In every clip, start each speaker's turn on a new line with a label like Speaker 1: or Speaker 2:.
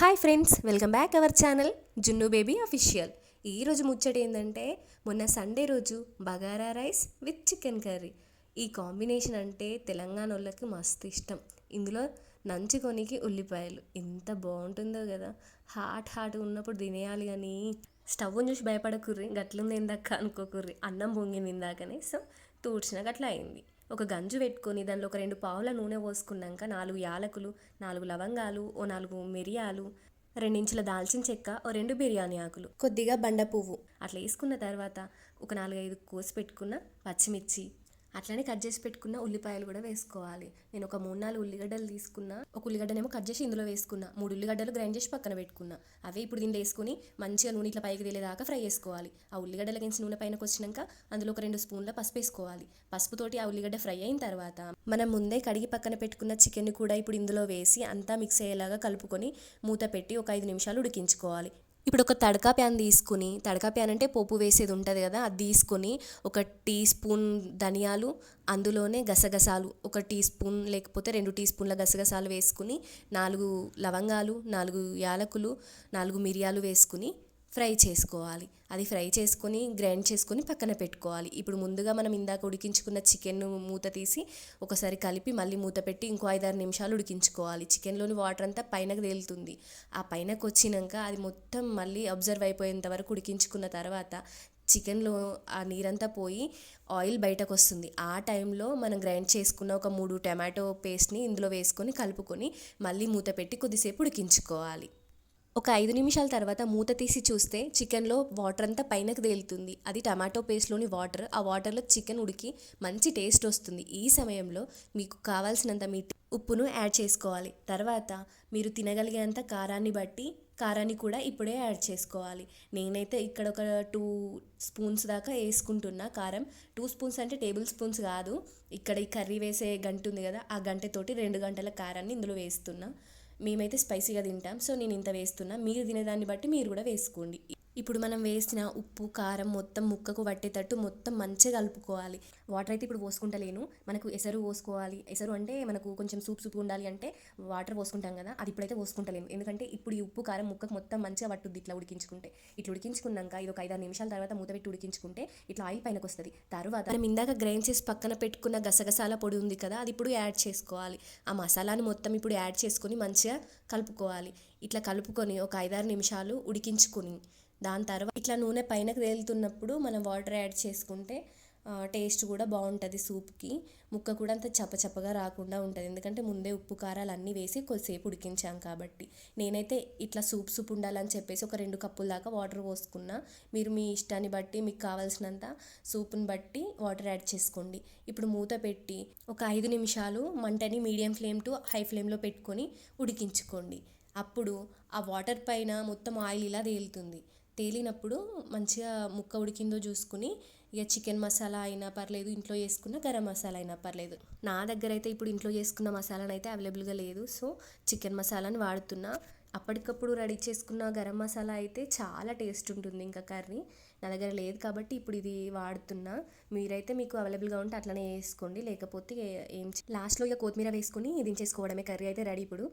Speaker 1: Hi friends welcome back our channel Junnu baby official ఈరోజు ముచ్చట ఏంటంటే మొన్న సండే రోజు bagara rice with chicken curry ఈ కాంబినేషన్ అంటే తెలంగాణ వాళ్ళకి మస్తు ఇష్టం. ఇందులో నంచుకొనికి ఉల్లిపాయలు. ఎంత బాగుంటుందో కదా. హాట్ హాట్ ఉన్నప్పుడు తినేయాలి కానీ స్టవ్ చూసి భయపడకుర్రి. గట్లుంది ఇందాక అనుకోకుర్రి. అన్నం పొంగింది ఇందాకనే. సో తూడ్చిన గట్ల అయింది. ఒక గంజు పెట్టుకొని దానిలో ఒక రెండు పావుల నూనె పోసుకున్నాక నాలుగు యాలకులు నాలుగు లవంగాలు ఓ నాలుగు మిరియాలు రెండించుల దాల్చిన చెక్క ఓ రెండు బిర్యానీ ఆకులు. కొద్దిగా బండ పువ్వు అట్లా వేసుకున్న తర్వాత ఒక నాలుగైదు కోసి పెట్టుకున్న పచ్చిమిర్చి అట్లనే కట్ చేసి పెట్టుకున్న ఉల్లిపాయలు కూడా వేసుకోవాలి. నేను ఒక మూడు నాలుగు ఉల్లిగడ్డలు తీసుకున్న. ఒక ఉల్లిగడ్డనేమో కట్ చేసి ఇందులో వేసుకున్నా. మూడు ఉల్లిగడ్డలు గ్రైండ్ చేసి పక్కన పెట్టుకున్నా. అవే ఇప్పుడు దీన్ని వేసుకుని మంచిగా నూనె ఇట్లా పైకి తేలేదాకా ఫ్రై చేసుకోవాలి. ఆ ఉల్లిగడ్డల గించి నూనె పైనకి వచ్చినాక అందులో ఒక రెండు స్పూన్ల పసుపు వేసుకోవాలి. పసుపుతోటి ఆ ఉల్లిగడ్డ ఫ్రై అయిన తర్వాత మనం ముందే కడిగి పక్కన పెట్టుకున్న చికెన్ కూడా ఇప్పుడు ఇందులో వేసి అంతా మిక్స్ అయ్యేలాగా కలుపుకొని మూత పెట్టి ఒక ఐదు నిమిషాలు ఉడికించుకోవాలి. ఇప్పుడు ఒక తడకా ప్యాన్ తీసుకుని తడకా ప్యాన్ అంటే పోపు వేసేది ఉంటుంది కదా అది తీసుకొని ఒక టీ స్పూన్ ధనియాలు అందులోనే గసగసాలు ఒక టీ స్పూన్ లేకపోతే రెండు టీ స్పూన్ల గసగసాలు వేసుకుని నాలుగు లవంగాలు నాలుగు యాలకులు నాలుగు మిరియాలు వేసుకుని ఫ్రై చేసుకోవాలి. అది ఫ్రై చేసుకొని గ్రైండ్ చేసుకొని పక్కన పెట్టుకోవాలి. ఇప్పుడు ముందుగా మనం ఇందాక ఉడికించుకున్న చికెన్ మూత తీసి ఒకసారి కలిపి మళ్ళీ మూత పెట్టి ఇంకో ఐదారు నిమిషాలు ఉడికించుకోవాలి. చికెన్లోని వాటర్ అంతా పైనకు తేలుతుంది. ఆ పైనకు వచ్చినాక అది మొత్తం మళ్ళీ అబ్జర్వ్ అయిపోయేంత వరకు ఉడికించుకున్న తర్వాత చికెన్లో ఆ నీరంతా పోయి ఆయిల్ బయటకు వస్తుంది. ఆ టైంలో మనం గ్రైండ్ చేసుకున్న ఒక మూడు టమాటో పేస్ట్ని ఇందులో వేసుకొని కలుపుకొని మళ్ళీ మూత పెట్టి కొద్దిసేపు ఉడికించుకోవాలి. ఒక ఐదు నిమిషాల తర్వాత మూత తీసి చూస్తే చికెన్లో వాటర్ అంతా పైనకు తేలుతుంది. అది టమాటో పేస్ట్లోని వాటర్ ఆ వాటర్లో చికెన్ ఉడికి మంచి టేస్ట్ వస్తుంది. ఈ సమయంలో మీకు కావాల్సినంత మీ ఉప్పును యాడ్ చేసుకోవాలి. తర్వాత మీరు తినగలిగేంత కారాన్ని బట్టి కారాన్ని కూడా ఇప్పుడే యాడ్ చేసుకోవాలి. నేనైతే ఇక్కడ ఒక టూ స్పూన్స్ దాకా వేసుకుంటున్నా కారం. టూ స్పూన్స్ అంటే టేబుల్ స్పూన్స్ కాదు. ఇక్కడ ఈ కర్రీ వేసే గంట ఉంది కదా ఆ గంటతోటి రెండు గంటల కారాన్ని ఇందులో వేస్తున్నా. మేమైతే స్పైసీగా తింటాం. సో నేను ఇంత వేస్తున్నా. మీరు తినేదాన్ని బట్టి మీరు కూడా వేసుకోండి. ఇప్పుడు మనం వేసిన ఉప్పు కారం మొత్తం ముక్కకు పట్టేటట్టు మొత్తం మంచిగా కలుపుకోవాలి. వాటర్ అయితే ఇప్పుడు పోసుకుంటలేను. మనకు ఎసరు పోసుకోవాలి. ఎసరు అంటే మనకు కొంచెం సూప్ సూప్ ఉండాలి అంటే వాటర్ పోసుకుంటాం కదా అది ఇప్పుడైతే పోసుకుంటలేను. ఎందుకంటే ఇప్పుడు ఈ ఉప్పు కారం ముక్కకు మొత్తం మంచిగా పట్టుద్ది ఇట్లా ఉడికించుకుంటే. ఇట్లా ఉడికించుకున్నాక ఇది ఒక ఐదారు నిమిషాల తర్వాత మూత పెట్టి ఉడికించుకుంటే ఇట్లా ఆయిల్ పైనకు వస్తుంది. తర్వాత మనం ఇందాక గ్రైండ్ చేసి పక్కన పెట్టుకున్న గసగసాల పొడి ఉంది కదా అది ఇప్పుడు యాడ్ చేసుకోవాలి. ఆ మసాలాను మొత్తం ఇప్పుడు యాడ్ చేసుకొని మంచిగా కలుపుకోవాలి. ఇట్లా కలుపుకొని ఒక ఐదారు నిమిషాలు ఉడికించుకొని దాని తర్వాత ఇట్లా నూనె పైనకు తేలుతున్నప్పుడు మనం వాటర్ యాడ్ చేసుకుంటే టేస్ట్ కూడా బాగుంటుంది సూప్కి. ముక్క కూడా అంత చపచపగా రాకుండా ఉంటుంది. ఎందుకంటే ముందే ఉప్పు కారాలు అన్నీ వేసి కొద్దిసేపు ఉడికించాం కాబట్టి. నేనైతే ఇట్లా సూప్ సూప్ ఉండాలని చెప్పేసి ఒక రెండు కప్పుల దాకా వాటర్ పోసుకున్నా. మీరు మీ ఇష్టాన్ని బట్టి మీకు కావాల్సినంత సూప్ని బట్టి వాటర్ యాడ్ చేసుకోండి. ఇప్పుడు మూత పెట్టి ఒక ఐదు నిమిషాలు మంటని మీడియం ఫ్లేమ్ టు హై ఫ్లేమ్లో పెట్టుకొని ఉడికించుకోండి. అప్పుడు ఆ వాటర్ పైన మొత్తం ఆయిల్ ఇలా తేలుతుంది. తేలినప్పుడు మంచిగా ముక్క ఉడికిందో చూసుకుని ఇక చికెన్ మసాలా అయినా పర్లేదు ఇంట్లో చేసుకున్న గరం మసాలా అయినా పర్లేదు. నా దగ్గర అయితే ఇప్పుడు ఇంట్లో చేసుకున్న మసాలానైతే అయితే అవైలబుల్గా లేదు. సో చికెన్ మసాలాని వాడుతున్నా. అప్పటికప్పుడు రెడీ చేసుకున్న గరం మసాలా అయితే చాలా టేస్ట్ ఉంటుంది ఇంకా కర్రీ. నా దగ్గర లేదు కాబట్టి ఇప్పుడు ఇది వాడుతున్నా. మీరైతే మీకు అవైలబుల్గా ఉంటే అట్లనే వేసుకోండి. లేకపోతే ఏం లాస్ట్లో ఇక కొత్తిమీర వేసుకుని దించేసుకోవడమే కర్రీ అయితే రెడీ ఇప్పుడు.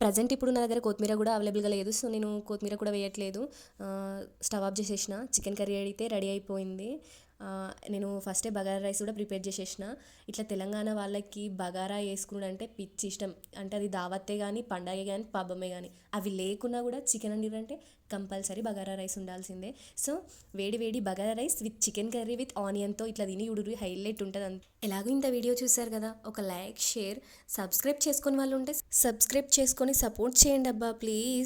Speaker 1: ప్రజెంట్ ఇప్పుడు నా దగ్గర కొత్తిమీర కూడా అవైలబుల్గా లేదు. సో నేను కొత్తిమీర కూడా వేయట్లేదు. స్టవ్ ఆఫ్ చేసేసిన. చికెన్ కర్రీ అయితే రెడీ అయిపోయింది. నేను ఫస్టే బగారా రైస్ కూడా ప్రిపేర్ చేసేసిన. ఇట్లా తెలంగాణ వాళ్ళకి బగారా వేసుకున్నాడు అంటే పిచ్చి ఇష్టం. అంటే అది దావత్తే కానీ పండగ కానీ పబ్బమే కానీ అవి లేకున్నా కూడా చికెన్ అంటే కంపల్సరీ బగారా రైస్ ఉండాల్సిందే. సో వేడి వేడి bagara rice with chicken curry with ఆనియన్తో ఇట్లా తిని ఉడురు హైలైట్ ఉంటుంది అంత. ఎలాగో ఇంత వీడియో చూసారు కదా ఒక లైక్ షేర్ సబ్స్క్రైబ్ చేసుకుని వాళ్ళు ఉంటే సబ్స్క్రైబ్ చేసుకొని సపోర్ట్ చేయండి అబ్బా ప్లీజ్.